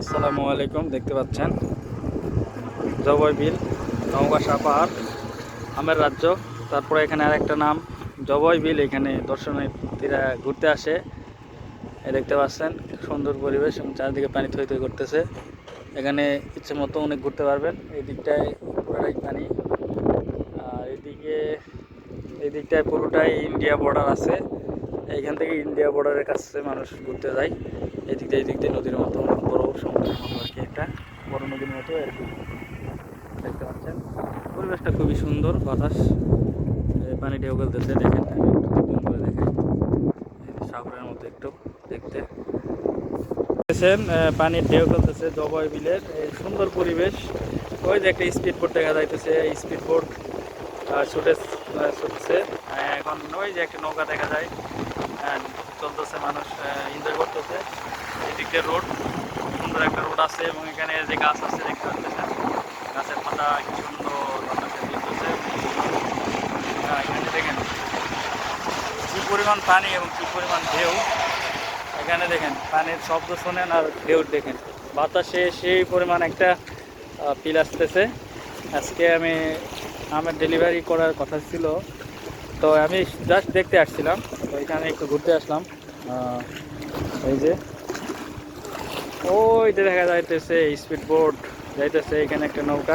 আসসালামু আলাইকুম, দেখতে পাচ্ছেন? জবই বিল নওগাসা পাহাড়, আমের রাজ্য। তারপরে এখানে আরেকটা নাম জবই বিল, এখানে দর্শনার্থীরা ঘুরতে আসে। দেখতে পাচ্ছেন, সুন্দর পরিবেশ এবং চারিদিকে পানি থই থই করতেছে। এখানে ইচ্ছে মতো অনেক ঘুরতে পারবেন। এই দিকটায় পুরোটাই পানি। আর এদিকে, এই দিকটায় পুরোটাই ইন্ডিয়া বর্ডার আছে। এইখান থেকে ইন্ডিয়া বর্ডারের কাছে মানুষ ঘুরতে যায়। এই দিক দিয়ে এই দিক দিয়ে নদীর মতো অনেক বড় সমুদ্রের মতো আর কি একটা, বড় নদীর মতো আর কি। দেখতে পাচ্ছেন? পরিবেশটা খুবই সুন্দর, বাতাস। পানি ঢেউ গেলতেছে, দেখেন। একটু করে যে সাগরের মতো একটু দেখতে। দেখতেছেন পানির ঢেউ খেলতেছে জবয় বিলের সুন্দর পরিবেশ। ওই যে একটা স্পিড বোট দেখা যাইতেছে স্পিড বোট ছুটে, ছুটছে। এখন ওই যে একটা নৌকা দেখা যায়। চলতেছে মানুষ এনজয় করতেছে। এদিকে রোড সুন্দর একটা রোড আছে এবং এখানে যে গাছ আছে দেখতে পাচ্ছেন গাছের পাতা কি সুন্দর বাতাসে দিতেছে এখানে দেখেন কি পরিমাণ পানি এবং কি পরিমাণ ঢেউ। এখানে দেখেন, পানির শব্দ শোনেন আর ঢেউ দেখেন। বাতাসে সেই পরিমাণ একটা পিল আসতেছে। আজকে আমি, আমার ডেলিভারি করার কথা ছিল। তো আমি জাস্ট দেখতে আসছিলাম, তো এখানে একটু ঘুরতে আসলাম। এই যে। ওই যে দেখা যাইতেছে স্পিড বোট যাইতেছে, এখানে একটা নৌকা।